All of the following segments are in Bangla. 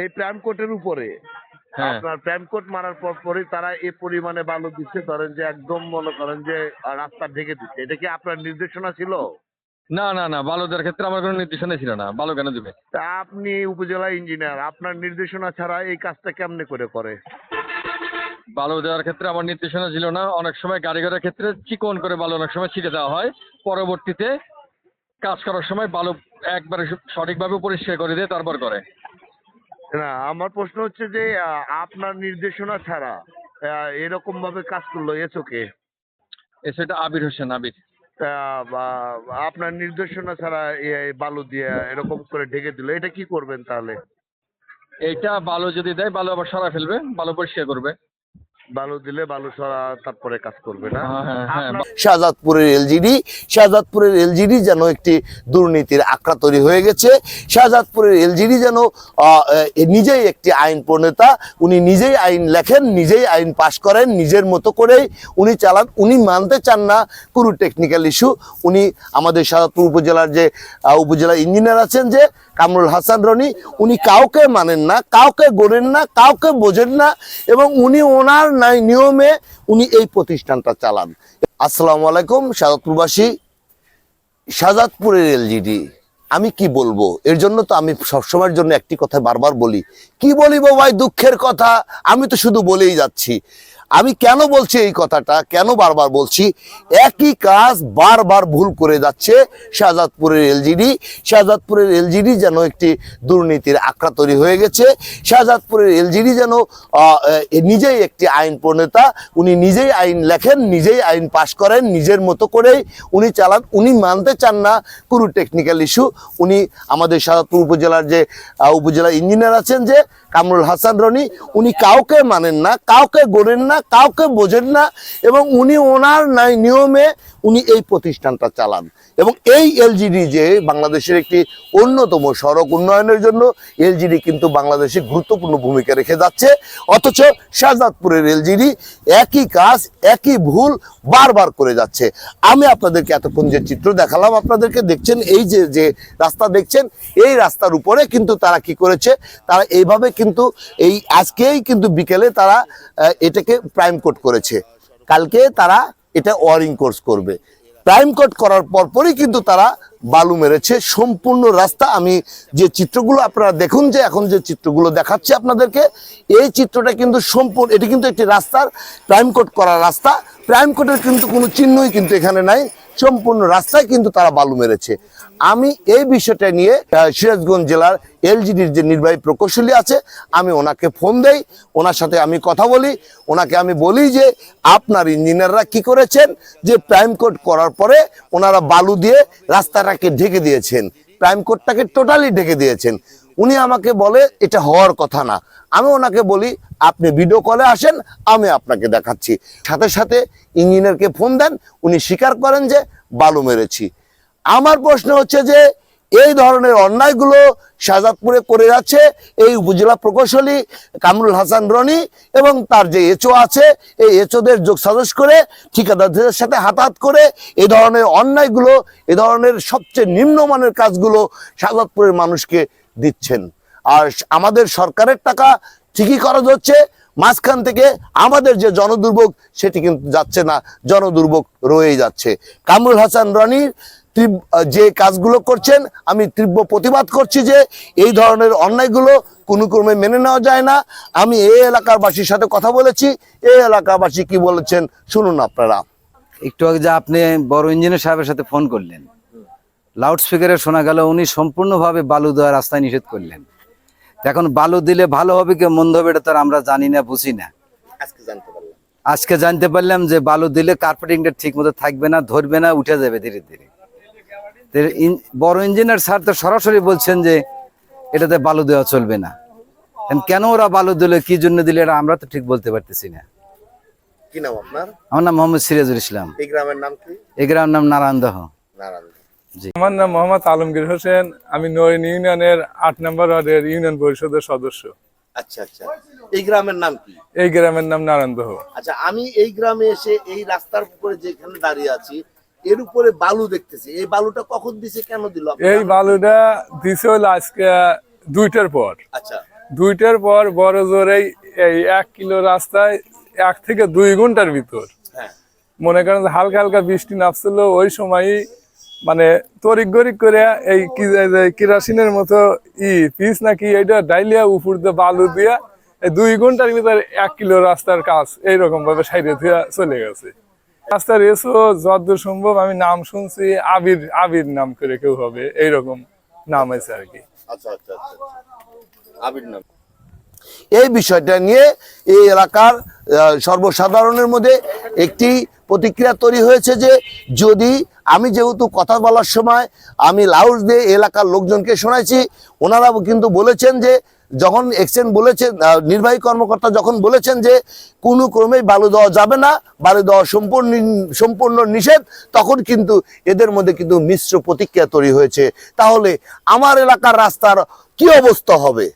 এই প্রাইম কোটের উপরে। হ্যাঁ। আপনার প্রাইম কোট মারার পর পরই তারা এই পরিমাণে বালু দিচ্ছে ধরেন যে একদম মনে করেন যে রাস্তা ঢেকে দিচ্ছে। এটা কি আপনার নির্দেশনা ছিল? না না না বালু দেওয়ার ক্ষেত্রে আমার কোনো নির্দেশনা ছিল না। বালু কেন দিবে? তা আপনি উপজেলা ইঞ্জিনিয়ার আপনার নির্দেশনা ছাড়া এই কাজটা কেমনে করে করে? বালু দেওয়ার ক্ষেত্রে আমার নির্দেশনা ছিল না। অনেক সময় গাড়ি ঘোড়ার ক্ষেত্রে চিকন করে বালু অনেক সময় ছিটে দেওয়া হয়। পরবর্তীতে কাজ করার সময় বালু একবারে সঠিকভাবে পরিষ্কার করে দিয়ে তারপর করে। না আমার প্রশ্ন হচ্ছে যে আহ, আপনার নির্দেশনা ছাড়া আহ, এরকম ভাবে কাজ করল এসোকে এ সেটা আবির হোসেন আবির। আপনার নির্দেশনা ছাড়া বালু দিয়ে এরকম করে ঢেকে দিল এটা কি করবেন তাহলে? এটা বালু যদি দেয় বালু আবার সারা ফেলবে বালু পরিষ্কার করবে। বালু দিলে বালু সরা তারপরে কাজ করবে না। হ্যাঁ, হ্যাঁ, হ্যাঁ। শাহজাদপুরের এলজিডি শাহজাদপুরের এলজিডি যেন একটি দুর্নীতির আখড়া তৈরি হয়ে গেছে। শাহজাদপুরের এলজিডি যেন নিজেই একটি আইন প্রণেতা উনি নিজেই আইন লেখেন নিজেই আইন পাশ করেন নিজের মতো করেই উনি চালান। উনি মানতে চান না কোনো টেকনিক্যাল ইস্যু উনি আমাদের শাহজাদপুর উপজেলার যে উপজেলা ইঞ্জিনিয়ার আছেন যে কামরুল হাসান রনি, উনি কাউকে মানেন না, কাউকে গড়েন না, কাউকে বোঝেন না, এবং উনি ওনার নিয়মে উনি এই প্রতিষ্ঠানটা চালান। আসসালামু আলাইকুম শাহজাদপুরবাসী শাহজাদপুরের এলজিডি। আমি কি বলব? এর জন্য তো আমি সবসময়ের জন্য একটি কথা বারবার বলি। কি বলিব ভাই, দুঃখের কথা? আমি তো শুধু বলেই যাচ্ছি। আমি কেন বলছি এই কথাটা? কেন বারবার বলছি? একই কাজ বারবার ভুল করে যাচ্ছে শাহজাদপুরের এলজিডি। শাহজাদপুরের এলজিডি যেন একটি দুর্নীতির আখড়া তৈরি হয়ে গেছে। শাহজাদপুরের এলজিডি যেন নিজেই একটি আইন প্রণেতা উনি নিজেই আইন লেখেন, নিজেই আইন পাশ করেন, নিজের মতো করেই উনি চালান। উনি মানতে চান না কোনো টেকনিক্যাল ইস্যু উনি আমাদের শাহজাদপুর উপজেলার যে উপজেলা ইঞ্জিনিয়ার আছেন যে কামরুল হাসান রনি, উনি কাউকে মানেন না, কাউকে গড়েন না, কাউকে বোঝেন না, এবং উনি ওনার নিয়মে উনি এই প্রতিষ্ঠানটা চালান। এবং এই এলজিডি যে বাংলাদেশের একটি অন্যতম সড়ক উন্নয়নের জন্য এলজিডি কিন্তু বাংলাদেশে গুরুত্বপূর্ণ ভূমিকা রেখে যাচ্ছে। অথচ শাহজাদপুরের এলজিডি একই কাজ, একই ভুল বারবার করে যাচ্ছে। আমি আপনাদেরকে এতক্ষণ যে চিত্র দেখালাম, আপনাদেরকে দেখছেন, এই যে যে রাস্তা দেখছেন, এই রাস্তার উপরে কিন্তু তারা কি করেছে, তারা এইভাবে কিন্তু এই আজকেই কিন্তু বিকেলে তারা এটাকে প্রাইম কোট করেছে। কালকে তারা এটা ওয়ারিং কোর্স করবে। প্রাইম কোট করার পরপরই কিন্তু তারা বালু মেরেছে, সম্পূর্ণ রাস্তা আমি যে চিত্রগুলো আপনারা দেখুন যে এখন যে চিত্রগুলো দেখাচ্ছি আপনাদেরকে, এই চিত্রটা কিন্তু সম্পূর্ণ, এটি কিন্তু একটি রাস্তার প্রাইম কোট করা রাস্তা। প্রাইম কোটের কিন্তু কোনো চিহ্নই কিন্তু এখানে নাই, সম্পূর্ণ রাস্তায় কিন্তু তারা বালু মেরেছে। আমি এই বিষয়টা নিয়ে সিরাজগঞ্জ জেলার এলজিডির যে নির্বাহী প্রকৌশলী আছে, আমি ওনাকে ফোন দেই, ওনার সাথে আমি কথা বলি, ওনাকে আমি বলি যে আপনার ইঞ্জিনিয়াররা কি করেছেন, যে প্রাইম কোড করার পরে ওনারা বালু দিয়ে রাস্তাটাকে ঢেকে দিয়েছেন প্রাইম কোর্টটাকে টোটালি ঢেকে দিয়েছেন। উনি আমাকে বলে, এটা হওয়ার কথা না। আমি ওনাকে বলি, আপনি ভিডিও কলে আসেন, আমি আপনাকে দেখাচ্ছি। সাথে সাথে ইঞ্জিনিয়ারকে ফোন দেন, উনি স্বীকার করেন যে, বালু মেরেছি। আমার প্রশ্ন হচ্ছে যে এই ধরনের অন্যায়গুলো শাহজাদপুরে করে যাচ্ছে এই উপজেলা প্রকৌশলী কামরুল হাসান রনি এবং তার যে এচো আছে, এই এচোদের যোগ সাজস করে ঠিকাদারদের সাথে হাতাহাত করে এই ধরনের অন্যায়গুলো, এ ধরনের সবচেয়ে নিম্নমানের কাজগুলো শাহজাদপুরের মানুষকে দিচ্ছেন। আর আমাদের সরকারের টাকা ঠিকই খরচ হচ্ছে, মাঝখান থেকে আমাদের যে জনদুর্ভোগ সেটি কিন্তু যাচ্ছে না, জনদুর্ভোগ রয়েই যাচ্ছে। কামরুল হাসান রনির যে কাজগুলো করছেন আমি তীব্র প্রতিবাদ করছি যে এই ধরনের অন্যায়গুলো কোনো ক্রমে মেনে নেওয়া যায় না। আমি এই এলাকার বাসীর সাথে কথা বলেছি। এই এলাকাবাসী কি বলেছেন শুনুন আপনারা। একটু আগে যে আপনি বড় ইঞ্জিনিয়ার সাহেবের সাথে ফোন করলেন লাউড স্পিকারে শোনা গেল উনি সম্পূর্ণভাবে বালু দেওয়া রাস্তায় নিষেধ করলেন। এখন বালু দিলে ভালো হবে কি মন্দ হবে এটা তো আর আমরা জানি না বুঝি না। আজকে জানতে পারলাম। আজকে জানতে পারলাম যে বালু দিলে কার্পেটিংটা ঠিক মতো থাকবে না ধরবে না উঠে যাবে ধীরে ধীরে। বড় ইঞ্জিনিয়ার স্যার তো সরাসরি বলছেন যে এটাতে বালু দেওয়া চলবে না। কেন ওরা বালু দিলে কি জন্য দিলে এটা আমরা তো ঠিক বলতে পারতেছি না। কি নাম আপনার? আমার নাম মোহাম্মদ সিরাজুল ইসলাম। এই গ্রামের নাম কি? এই গ্রামের নাম নারায়ণদহ। নারায়ণ আমার নাম মোহাম্মদ আলমগীর হোসেন আমি নরিন ইউনিয়নের আট নম্বর ওয়ার্ডের ইউনিয়ন পরিষদের সদস্য। আচ্ছা আচ্ছা। এই গ্রামের নাম কি? এই গ্রামের নাম নারায়ণদহ। আচ্ছা আমি এই গ্রামে এসে এই রাস্তার উপরে যেখানে দাঁড়িয়ে আছি এর উপরে বালু দেখতেছি। এই বালুটা কখন দিছে কেন দিল এই বালুটা দিছে হলো আজকে দুইটার পর। আচ্ছা। দুইটার পর বড় জোরেই এই এক কিলো রাস্তায় এক থেকে দুই ঘণ্টার ভিতর। মনে করেন হালকা হালকা বৃষ্টি নামছিল ওই সময়ই মানে তরিক গরিক করে এই কি- এই মতো ই পিস নাকি এটা ডাইলিয়া উপর দিয়ে বালু দিয়া দুই ঘণ্টার ভিতর এক কিলো রাস্তার কাজ এইরকম ভাবে সাইডে দিয়ে চলে গেছে। রাস্তার এসো যতদূর সম্ভব আমি নাম শুনছি আবির আবির নাম করে কেউ হবে এইরকম নাম আছে আর কি। আচ্ছা আচ্ছা আচ্ছা আবির নাম। এই বিষয়টা নিয়ে এই এলাকার আহ, সর্বসাধারণের মধ্যে একটি প্রতিক্রিয়া তৈরি হয়েছে যে যদি আমি যেহেতু কথা বলার সময় আমি লাউড দিয়ে এলাকার লোকজনকে শোনাইছি ওনারা কিন্তু বলেছেন যে যখন এক্সচেঞ্জ বলেছেন নির্বাহী কর্মকর্তা যখন বলেছেন যে কোনো ক্রমেই বালু দেওয়া যাবে না, বালু দেওয়া সম্পূর্ণ সম্পূর্ণ নিষেধ, তখন কিন্তু এদের মধ্যে কিন্তু মিশ্র প্রতিক্রিয়া তৈরি হয়েছে। তাহলে আমার এলাকার রাস্তার কি অবস্থা হবে?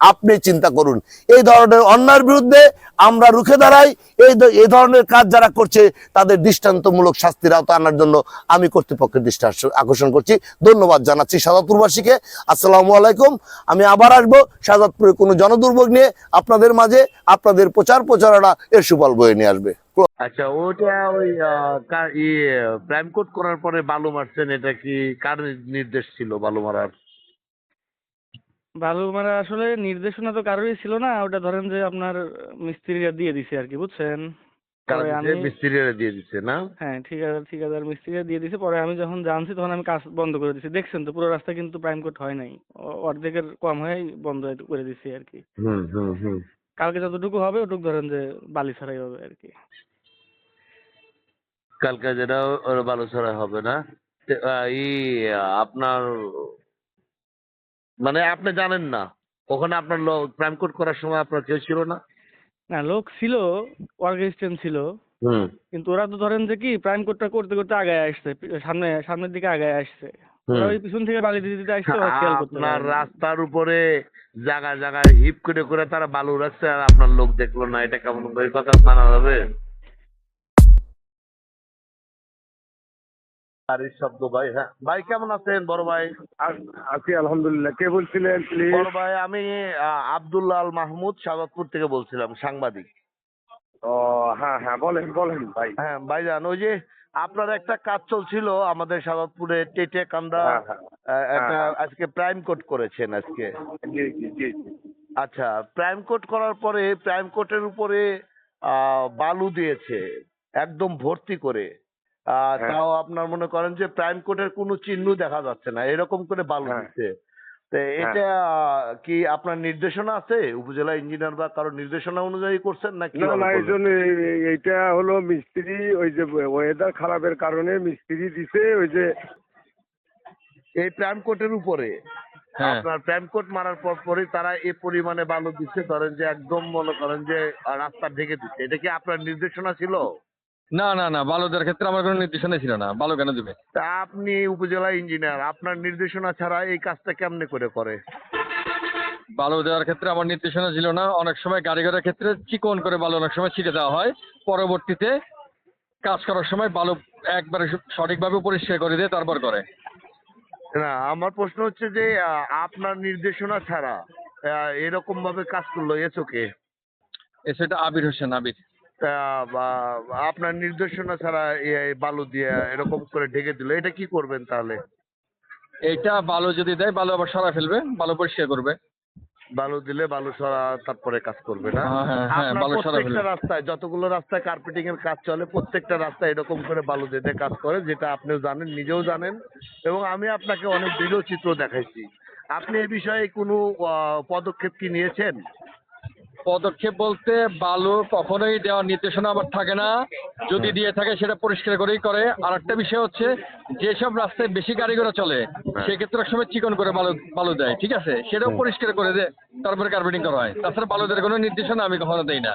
আপনি চিন্তা করুন। এই ধরনের অন্যায়ের বিরুদ্ধে আমরা রুখে দাঁড়াই। এই এই ধরনের কাজ যারা করছে, তাদের দৃষ্টান্তমূলক শাস্তির আওতা আনার জন্য আমি কর্তৃপক্ষের দৃষ্টি আকর্ষণ- করছি। ধন্যবাদ জানাচ্ছি সাজাদপুরবাসীকে আসসালামু আলাইকুম। আমি আবার আসব সাজাদপুরে কোনো জনদুর্ভোগ নিয়ে আপনাদের মাঝে। আপনাদের প্রচার প্রচারণা এর সুফল বয়ে নিয়ে আসবে। আচ্ছা ওটা ওই প্রাইম কোড করার পরে বালু মারছেন, এটা কি কার নির্দেশ ছিল বালু মারার? বালু মারা আসলে নির্দেশনা তো কারোরই ছিল না ওটা ধরেন যে আপনার মিস্ত্রিরা দিয়ে দিছে আর কি বুঝছেন? পরে আমি মিস্ত্রিরা দিয়ে দিচ্ছে না? হ্যাঁ ঠিকাদার ঠিকাদার মিস্ত্রিরা দিয়ে দিছে পরে আমি যখন জানছি তখন আমি কাজ বন্ধ করে দিছি। দেখছেন তো পুরো রাস্তা কিন্তু প্রাইম কোট হয় নাই অর্ধেকের কম হয়েই বন্ধ করে দিছি আর কি। হুম হুম হুম। কালকে যতটুকু হবে ওটুকু ধরেন যে বালি ছাড়াই হবে আর কি। কালকে যেটা ওর বালু ছাড়া হবে না তে, আহ, ই আপনার মানে আপনি জানেন না। ওখানে আপনার লোক প্রাইম কোড করার সময় আপনার কেউ ছিল না? না লোক ছিল অর্কেস্ট্রেন ছিল। কিন্তু ওরা তো ধরেন যে কি প্রাইম কোডটা করতে করতে আগায় আসছে সামনে সামনের দিকে আগায় আসছে। ওরা ওই পিছন থেকে বালি দিতে দিতে আসছে খেয়াল করতে আপনার রাস্তার উপরে জায়গায় জায়গায় হিপ করে করে তারা বালু রাখছে আর আপনার লোক দেখল না। এটা কেমন কথা মানা যাবে? গাড়ির শব্দ ভাই হ্যাঁ। ভাই কেমন আছেন বড় ভাই? আছি আলহামদুলিল্লাহ। কে বলছিলেন বড় ভাই আমি আহ, আব্দুল্লাহ আল মাহমুদ সাদাতপুর থেকে বলছিলাম সাংবাদিক। ও হ্যাঁ হ্যাঁ বলেন বলেন ভাই। হ্যাঁ ভাইজান ওই যে আপনার একটা কাজ চলছিল আমাদের সাদাতপুরে টেটে কান্দা হ্যাঁ হ্যাঁ। একটা হ্যাঁ। আজকে প্রাইম কোড করেছেন আজকে। আচ্ছা প্রাইম কোট করার পরে প্রাইম কোটের উপরে আহ, বালু দিয়েছে একদম ভর্তি করে। তাও আপনার মনে করেন যে প্রাইম কোটের কোনো চিহ্ন দেখা যাচ্ছে না এরকম করে বালু হ্যাঁ। দিচ্ছে। তো এটা কি আপনার নির্দেশনা আছে? উপজেলা ইঞ্জিনিয়ার বা কারও নির্দেশনা অনুযায়ী করছেন নাকি না না এই জন্য এই- এই- এইটা হলো মিস্ত্রি ওই যে ওয়েদার খারাপের কারণে মিস্ত্রি দিছে ওই যে এই প্রাইম কোটের উপরে? হ্যাঁ। আপনার প্রাইম কোট মারার পর পরই তারা এই পরিমাণে বালু দিচ্ছে ধরেন যে একদম মনে করেন যে রাস্তা ঢেকে দিচ্ছে। এটা কি আপনার নির্দেশনা ছিল? না না না বালু দেওয়ার ক্ষেত্রে আমার কোনো নির্দেশনা ছিল না। বালু কেন দিবে? তা আপনি উপজেলা ইঞ্জিনিয়ার আপনার নির্দেশনা ছাড়া এই কাজটা কেমনে করে করে? বালু দেওয়ার ক্ষেত্রে আমার নির্দেশনা ছিল না। অনেক সময় কারিগরের ক্ষেত্রে চিকন করে বালু অনেক সময় ছিটে দেওয়া হয়। পরবর্তীতে কাজ করার সময় বালু একবারে সঠিকভাবে পরিষ্কার করে দিয়ে তারপর করে। না আমার প্রশ্ন হচ্ছে যে আহ, আপনার নির্দেশনা ছাড়া এরকম ভাবে কাজ করল এসোকে এ সেটা আবির হোসেন আবির। আপনার নির্দেশনা ছাড়া এই বালু দিয়ে এরকম করে ঢেকে দিল এটা কি করবেন তাহলে? এটা বালু যদি দেয় বালু আবার সরা ফেলবে বালু পরিষ্কার করবে। বালু দিলে বালু সরা তারপরে কাজ করবে না? হ্যাঁ, হ্যাঁ, হ্যাঁ, বালু সরা প্রত্যেকটা রাস্তায় যতগুলো রাস্তায় কার্পেটিং এর কাজ চলে প্রত্যেকটা রাস্তায় এরকম করে বালু দিতে কাজ করে যেটা আপনিও জানেন নিজেও জানেন এবং আমি আপনাকে অনেক দৃঢ় চিত্র দেখাইছি। আপনি এই বিষয়ে কোনো পদক্ষেপ কি নিয়েছেন? পদক্ষেপ বলতে বালু কখনোই দেওয়ার নির্দেশনা আবার থাকে না। যদি দিয়ে থাকে সেটা পরিষ্কার করেই করে। আর একটা বিষয় হচ্ছে যেসব রাস্তায় বেশি গাড়ি ঘোড়া চলে সেক্ষেত্রে এক সময় চিকন করে বালু বালু দেয় ঠিক আছে? সেটাও পরিষ্কার করে দেয় তারপরে কার্পেটিং করা হয়। তাছাড়া বালু দেওয়ার কোনো নির্দেশনা আমি কখনো দেই না।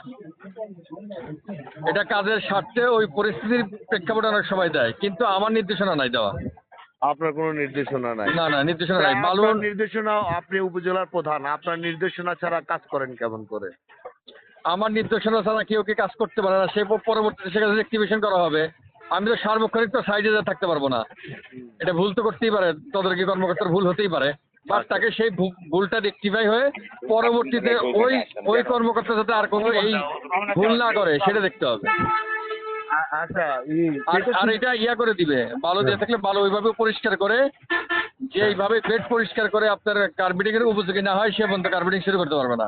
এটা কাজের স্বার্থে ওই পরিস্থিতির প্রেক্ষাপটে অনেক সময় দেয় কিন্তু আমার নির্দেশনা নাই দেওয়া। আপনার কোনো নির্দেশনা নাই। না না নির্দেশনা নাই। নির্দেশনা আপনি উপজেলার প্রধান। আপনার নির্দেশনা ছাড়া কাজ করেন কেমন করে? আমার নির্দেশনা ছাড়া কেউ কি কাজ করতে পারে না? সে পরবর্তীতে সেখানে অ্যাক্টিভেশন করা হবে। আমি তো সার্বক্ষণিক তো সাইডে থাকতে পারব না। এটা ভুল তো করতেই পারে। তদারকি কর্মকর্তার ভুল হতেই পারে। বাট তাকে সেই ভুলটা রেক্টিফাই হয়ে পরবর্তীতে ওই ওই কর্মকর্তা যাতে আর কোনো এই ভুল না করে সেটা দেখতে হবে। আচ্ছা আর এটা ইয়া করে দিবে বালু দিয়ে থাকলে বালু ওইভাবে পরিষ্কার করে যে এইভাবে পেট পরিষ্কার করে আপনার কার্পেটিং এর উপযোগী না হয় সে পর্যন্ত কার্পেটিং শুরু করতে পারবে না।